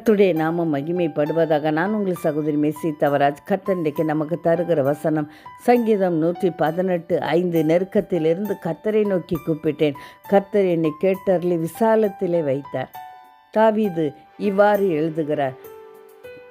கர்த்தருடைய நாமம் மகிமைப்படுவதாக நான் உங்கள் சகோதரி மெஸ்ஸி தவராஜ். கர்த்தண்டைக்கு நமக்கு தருகிற வசனம் சங்கீதம் நூற்றி பதினெட்டு ஐந்து நெருக்கத்திலிருந்து கர்த்தரை நோக்கி கூப்பிட்டேன். கர்த்தர் என்னை கேட்டர்லி விசாலத்திலே வைத்தார். தாவீது இவ்வாறு எழுதுகிறார்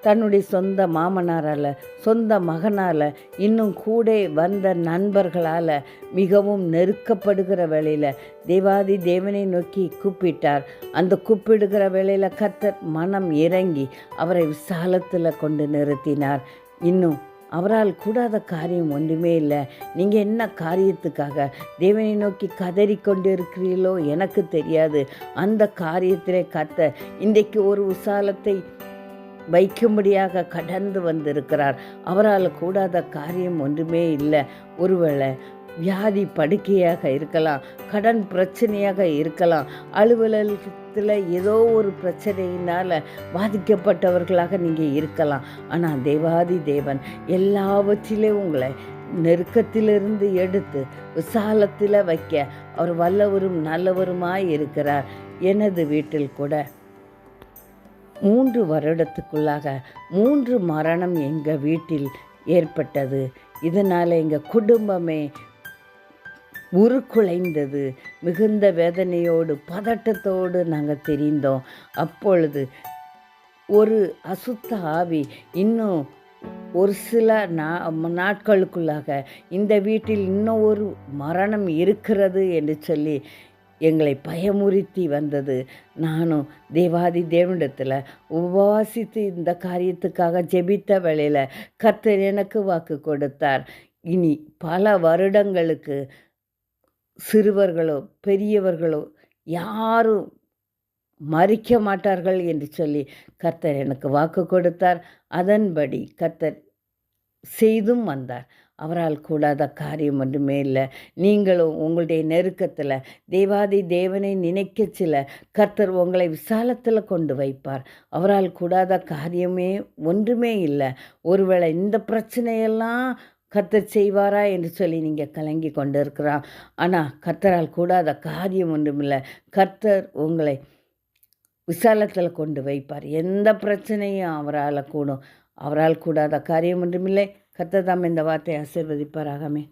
தன்னுடைய சொந்த மாமனாரால் சொந்த மகனால் இன்னும் கூட வந்த நண்பர்களால் மிகவும் நெருக்கப்படுகிற வேளையில் தேவாதி தேவனை நோக்கி கூப்பிட்டார். அந்த கூப்பிடுகிற வேளையில் கத்தர் மனம் இறங்கி அவரை விசாலத்தில் கொண்டு நிறுத்தினார். இன்னும் அவரால் கூடாத காரியம் ஒன்றுமே இல்லை. நீங்கள் என்ன காரியத்துக்காக தேவனை நோக்கி கதறி கொண்டு இருக்கிறீர்களோ எனக்கு தெரியாது. அந்த காரியத்திலே கத்த இன்றைக்கு ஒரு விசாலத்தை வைக்கும்படியாக கடந்து வந்திருக்கிறார். அவரால் கூடாத காரியம் ஒன்றுமே இல்லை. ஒருவேளை வியாதி படுக்கையாக இருக்கலாம் கடன் பிரச்சனையாக இருக்கலாம் அலுவலகத்தில் ஏதோ ஒரு பிரச்சனையினால் பாதிக்கப்பட்டவர்களாக நீங்கள் இருக்கலாம். ஆனால் தேவாதி தேவன் எல்லாவற்றிலே உங்களை நெருக்கத்திலிருந்து எடுத்து விசாலத்தில் வைக்க அவர் வல்லவரும் நல்லவருமாய் இருக்கிறார். எனது வீட்டில் கூட மூன்று வருடத்துக்குள்ளாக மூன்று மரணம் எங்கள் வீட்டில் ஏற்பட்டது. இதனால் எங்கள் குடும்பமே உருக்குலைந்தது. மிகுந்த வேதனையோடு பதட்டத்தோடு நாங்கள் தெரிந்தோம். அப்பொழுது ஒரு அசுத்த ஆவி இன்னும் ஒரு சில நா நாட்களுக்குள்ளாக இந்த வீட்டில் இன்னும் ஒரு மரணம் இருக்கிறது என்று சொல்லி எங்களை பயமுறுத்தி வந்தது. நானும் தேவாதி தேவனிடத்தில் உபவாசித்து இந்த காரியத்துக்காக ஜெபித்த வேளையில் கர்த்தர் எனக்கு வாக்கு கொடுத்தார். இனி பல வருடங்களுக்கு சிறுவர்களோ பெரியவர்களோ யாரும் மறிக்க மாட்டார்கள் என்று சொல்லி கர்த்தர் எனக்கு வாக்கு கொடுத்தார். அதன்படி கர்த்தர் செய்தும் வந்தார். அவரால் கூடாத காரியம் ஒன்றுமே இல்லை. நீங்களும் உங்களுடைய நெருக்கத்தில் தேவாதி தேவனை நினைக்க சில கர்த்தர் உங்களை விசாலத்தில் கொண்டு வைப்பார். அவரால் கூடாத காரியமே ஒன்றுமே இல்லை. ஒருவேளை இந்த பிரச்சனையெல்லாம் கர்த்தர் செய்வாரா என்று சொல்லி நீங்கள் கலங்கி கொண்டு இருக்கிறான் ஆனால் கர்த்தரால் கூடாத காரியம் ஒன்றுமில்லை கர்த்தர் உங்களை விசாலத்தில் கொண்டு வைப்பார். எந்த பிரச்சனையும் அவரால் கூடும். அவரால் கூடாத காரியம் ஒன்றுமில்லை கர்த்தர் தாம் இந்த வார்த்தையை ஆசிர்வதிப்பாராகமே.